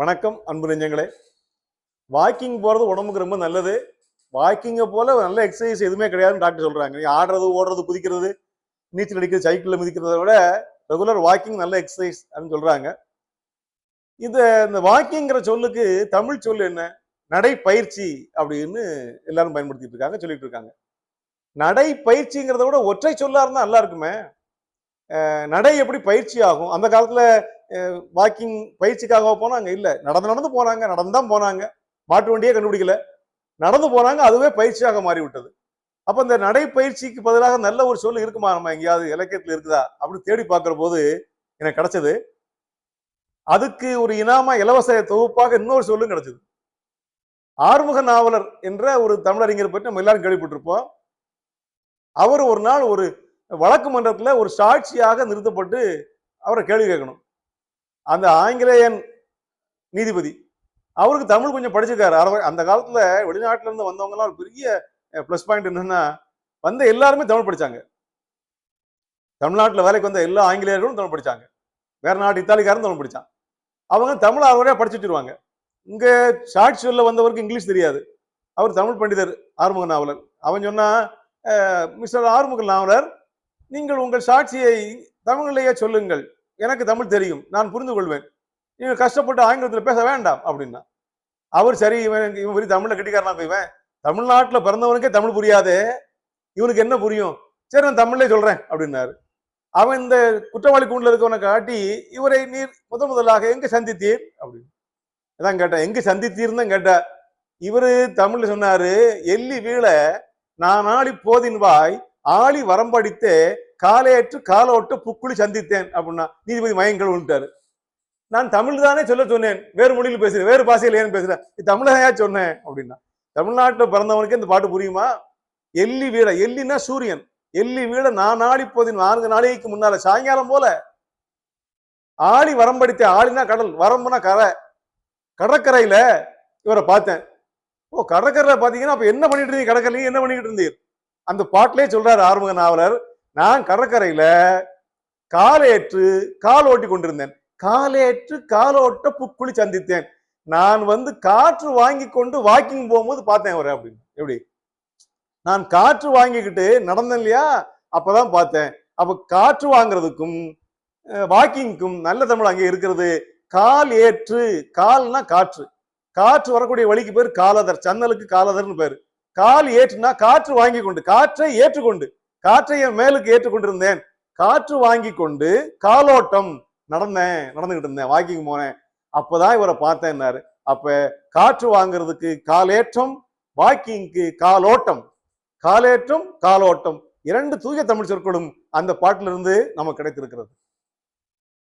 வணக்கம் அன்பு நெஞ்சங்களே. வாக்கிங் போகிறது உடம்புக்கு ரொம்ப நல்லது. வாக்கிங்கை போல நல்ல எக்ஸசைஸ் எதுவுமே கிடையாதுன்னு டாக்டர் சொல்கிறாங்க நீ ஆடுறது ஓடுறது குதிக்கிறது நீச்சல் அடிக்கிறது சைக்கிளில் மிதிக்கிறத விட ரெகுலர் வாக்கிங் நல்ல எக்ஸசைஸ் அப்படின்னு சொல்கிறாங்க இந்த இந்த வாக்கிங்கிற சொல்லுக்கு தமிழ் சொல் என்ன? நடைப்பயிற்சி அப்படின்னு எல்லாரும் பயன்படுத்திட்டு இருக்காங்க சொல்லிட்டு இருக்காங்க. நடைப்பயிற்சிங்கிறத விட ஒற்றை சொல்லாக இருந்தால் நல்லா இருக்குமே. நடை எப்படி பயிற்சி ஆகும்? அந்த காலத்தில் வாக்கிங் பயிற்சிக்காக போனாங்க? இல்லை. நடந்து நடந்து போனாங்க. நடந்து தான் போனாங்க. மாட்டு வண்டியே கண்டுபிடிக்கல. நடந்து போனாங்க. அதுவே பயிற்சியாக மாறி விட்டது இந்த நடைப்பயிற்சிக்கு பதிலாக நல்ல ஒரு சொல் இருக்குமா? நம்ம எங்கேயாவது இலக்கியத்தில் இருக்குதா? அப்படின்னு தேடி பார்க்குற போது எனக்கு கிடைச்சது அதுக்கு ஒரு இனாமா இலவச தொகுப்பாக இன்னொரு சொல்லும் கிடைச்சது. ஆறுமுக நாவலர் என்ற ஒரு தமிழறிஞர் பற்றி நம்ம எல்லாரும் கேள்விப்பட்டிருப்போம். அவர் ஒரு நாள் ஒரு வழக்கு மன்றத்தில் ஒரு சாட்சியாக நிறுத்தப்பட்டு அவரை கேள்வி கேட்கணும். அந்த ஆங்கிலேயன் நீதிபதி. அவருக்கு தமிழ் கொஞ்சம் படிச்சிருக்காரு. அர- அந்த காலத்துல வெளிநாட்டுல இருந்து வந்தவங்கலாம் ஒரு பெரிய ப்ளஸ் பாயிண்ட் என்னன்னா வந்த எல்லாருமே தமிழ் படிச்சாங்க. தமிழ்நாட்டுல வேலைக்கு வந்த எல்லா ஆங்கிலேயர்களும் தமிழ் படிச்சாங்க. வேற நாட்டு இத்தாலிக்காரன் தமிழ் படிச்சான். அவங்க தமிழ் அவரே படிச்சு வச்சிருவாங்க. இங்க ஷார்ட் சொல்ல வந்தவருக்கு இங்கிலீஷ் தெரியாது. அவர் தமிழ் பண்டிதர் ஆறுமுக நாவலர். அவன் சொன்னா மிஸ்டர் ஆறுமுக நாவலர் நீங்கள் உங்கள் சாட்சியை தமிழிலேயே சொல்லுங்கள். எனக்கு தமிழ் தெரியும் நான் புரிந்து கொள்வேன் நீங்கள் கஷ்டப்பட்டு ஆங்கிலத்தில் பேச வேண்டாம் அப்படின்னா. அவர் சரி இவன் இவன் பெரிய தமிழில் கட்டிக்காரனா இவன்? தமிழ்நாட்டுல பிறந்தவனுக்கே தமிழ் புரியாதே. இவனுக்கு என்ன புரியும்? சரி நான் தமிழ்லே சொல்றேன் அப்படின்னாரு. அவன் இந்த குற்றவாளி கூண்டில் இருக்கவனை காட்டி இவரை நீர் முதல் முதலாக எங்க சந்தித்தீர்? அப்படின்னு. அதான் கேட்டேன். எங்கே சந்தித்தீர்னு தான் கேட்டா இவரு தமிழ்ல சொன்னாரு எள்ளி வீழ நான் ஆளி போதின் வாய் ஆளி வரம்படித்தே காலையற்று காலோட்டு புக்குழி சந்தித்தேன் அப்படின்னா நீதிபதி மயங்கள் உண்டாரு நான் தமிழ் தானே சொல்ல சொன்னேன். வேறு மொழியில் பேசுறேன் வேறு பாஷையில் ஏன் பேசுறேன்? இது தமிழகையா சொன்னேன் அப்படின்னா. தமிழ்நாட்டுல பிறந்தவனுக்கு இந்த பாட்டு புரியுமா? எள்ளி வீட எள்ளினா சூரியன். எள்ளி வீட நான் ஆடிப்போதின் போதின் நான்கு நாளைக்கு முன்னால சாயங்காலம் போல. ஆளி வரம்படித்த ஆளினா கடல் வரம்புனா கரை. கடற்கரையில இவரை பார்த்தேன். ஓ கடற்கரை பாத்தீங்கன்னா அப்ப என்ன பண்ணிட்டு இருந்தீங்க? கடற்கரையில என்ன பண்ணிட்டு இருந்தீர் அந்த பாட்டிலே சொல்றாரு ஆறுமுக நாவலர் நான் கடற்கரையில காலேற்று கால் ஓட்டி கொண்டிருந்தேன். காலேற்று காலோட்ட புக்குழி சந்தித்தேன். நான் வந்து காற்று வாங்கி கொண்டு வாக்கிங் போகும்போது பார்த்தேன் அவரை அப்படின்னு. எப்படி? நான் காற்று வாங்கிக்கிட்டு நடந்தேன் இல்லையா? அப்பதான் பார்த்தேன். அப்ப காற்று வாங்குறதுக்கும் வாக்கிங்க்கும் நல்ல தமிழ் அங்கே இருக்கிறது. கால் ஏற்று கால்னா காற்று. காற்று வரக்கூடிய வழிக்கு பேர் காலதர். சன்னலுக்கு காலதர்னு பேர். கால் ஏற்றுனா காற்று வாங்கி கொண்டு காற்றை ஏற்றுக்கொண்டு. காற்றை என் மேலுக்கு ஏற்றுக்கொண்டிருந்தேன். காற்று வாங்கி கொண்டு காலோட்டம் நடந்தேன் நடந்துகிட்டு இருந்தேன். வாக்கிங் போனேன். அப்பதான் இவரை பார்த்தேன்னாரு அப்ப காற்று வாங்குறதுக்கு காலேற்றம் வாக்கிங்க்கு காலோட்டம். காலேற்றம் காலோட்டம். இரண்டு தூய தமிழ் சொற்களும் அந்த பாட்டிலிருந்து நமக்கு கிடைத்திருக்கிறது.